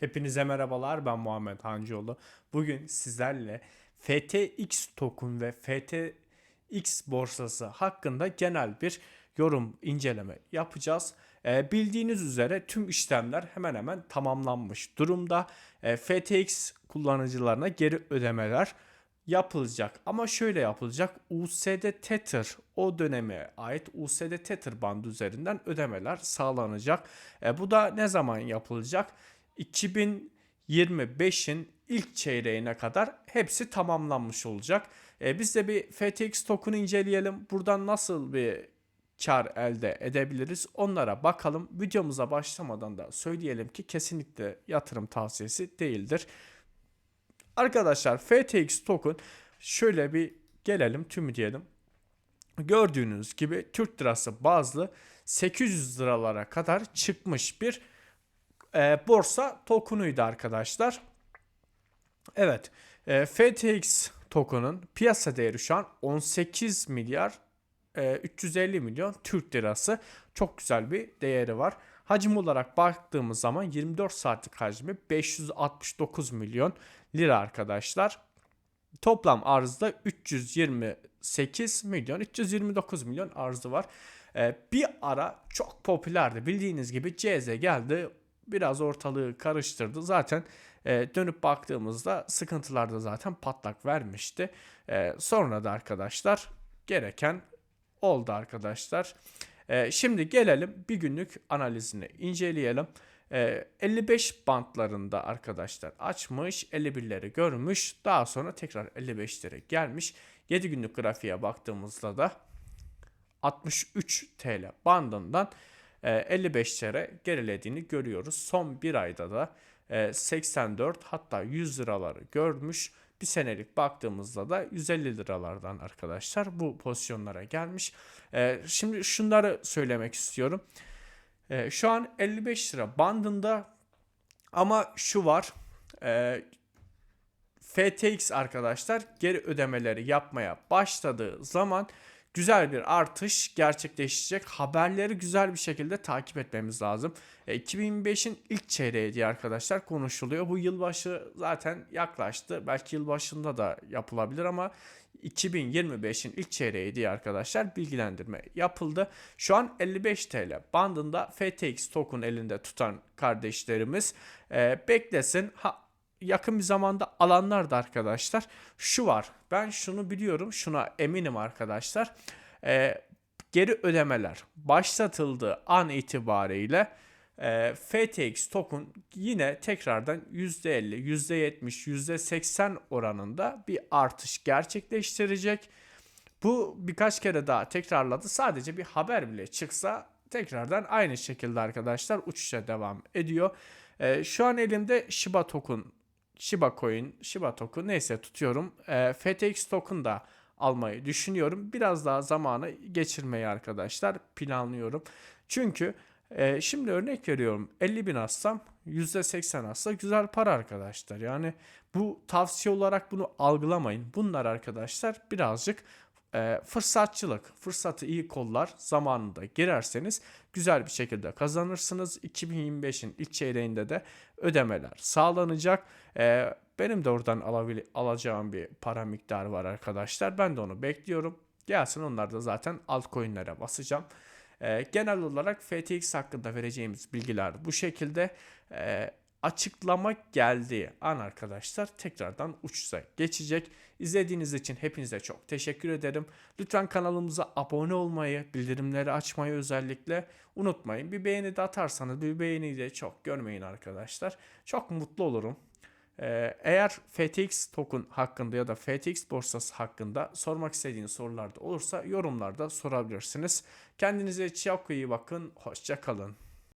Hepinize merhabalar ben Muhammed Hancıoğlu. Bugün sizlerle FTX token ve FTX borsası hakkında genel bir yorum inceleme yapacağız. Ee, bildiğiniz üzere tüm işlemler hemen hemen tamamlanmış durumda. Ee, FTX kullanıcılarına geri ödemeler yapılacak ama şöyle yapılacak USD Tether o döneme ait USD Tether bandı üzerinden ödemeler sağlanacak. E, bu da ne zaman yapılacak? 2025'in ilk çeyreğine kadar hepsi tamamlanmış olacak. E, biz de bir FTX token'ı inceleyelim. Buradan nasıl bir kar elde edebiliriz onlara bakalım. Videomuza başlamadan da söyleyelim ki kesinlikle yatırım tavsiyesi değildir. Arkadaşlar FTX token şöyle bir gelelim tümü diyelim. Gördüğünüz gibi Türk lirası bazlı 800 liralara kadar çıkmış bir e, borsa tokenuydu arkadaşlar. Evet e, FTX token'ın piyasa değeri şu an 18 milyar e, 350 milyon Türk lirası. Çok güzel bir değeri var. Hacim olarak baktığımız zaman 24 saatlik hacmi 569 milyon lira arkadaşlar. Toplam arzda 328 milyon, 329 milyon arzı var. Ee, bir ara çok popülerdi. Bildiğiniz gibi CZ geldi. Biraz ortalığı karıştırdı. Zaten e, dönüp baktığımızda sıkıntılarda zaten patlak vermişti. E, sonra da arkadaşlar gereken oldu arkadaşlar. E, şimdi gelelim bir günlük analizini inceleyelim. E, 55 bantlarında arkadaşlar açmış 51'leri görmüş daha sonra tekrar 55'lere gelmiş 7 günlük grafiğe baktığımızda da 63 TL bandından e, 55'lere gerilediğini görüyoruz. Son bir ayda da e, 84 hatta 100 liraları görmüş. Bir senelik baktığımızda da 150 liralardan arkadaşlar bu pozisyonlara gelmiş. E, şimdi şunları söylemek istiyorum. E, şu an 55 lira bandında ama şu var. E, FTX arkadaşlar geri ödemeleri yapmaya başladığı zaman güzel bir artış gerçekleşecek. Haberleri güzel bir şekilde takip etmemiz lazım. E, 2025'in ilk çeyreği diye arkadaşlar konuşuluyor. Bu yılbaşı zaten yaklaştı. Belki yılbaşında da yapılabilir ama 2025'in ilk çeyreği diye arkadaşlar bilgilendirme yapıldı. Şu an 55 TL bandında FTX token elinde tutan kardeşlerimiz e, beklesin. Ha, yakın bir zamanda alanlar da arkadaşlar şu var. Ben şunu biliyorum, şuna eminim arkadaşlar. E, geri ödemeler başlatıldığı an itibariyle e, FTX token yine tekrardan %50, %70, %80 oranında bir artış gerçekleştirecek. Bu birkaç kere daha tekrarladı. Sadece bir haber bile çıksa tekrardan aynı şekilde arkadaşlar uçuşa devam ediyor. E, şu an elimde Shiba token, Shiba coin, Shiba token neyse tutuyorum. E, FTX token da almayı düşünüyorum. Biraz daha zamanı geçirmeyi arkadaşlar planlıyorum. Çünkü e, şimdi örnek veriyorum 50 bin assam %80 assa güzel para arkadaşlar. Yani bu tavsiye olarak bunu algılamayın. Bunlar arkadaşlar birazcık e, fırsatçılık, fırsatı iyi kollar zamanında girerseniz güzel bir şekilde kazanırsınız. 2025'in ilk çeyreğinde de ödemeler sağlanacak. E, benim de oradan alabil- alacağım bir para miktarı var arkadaşlar. Ben de onu bekliyorum. Gelsin onlar da zaten altcoin'lere basacağım. E, genel olarak FTX hakkında vereceğimiz bilgiler bu şekilde. E, açıklama geldiği an arkadaşlar tekrardan uçsa geçecek. İzlediğiniz için hepinize çok teşekkür ederim. Lütfen kanalımıza abone olmayı, bildirimleri açmayı özellikle unutmayın. Bir beğeni de atarsanız bir beğeni de çok görmeyin arkadaşlar. Çok mutlu olurum. Ee, eğer FTX token hakkında ya da FTX borsası hakkında sormak istediğiniz sorular da olursa yorumlarda sorabilirsiniz. Kendinize çok iyi bakın. Hoşça kalın.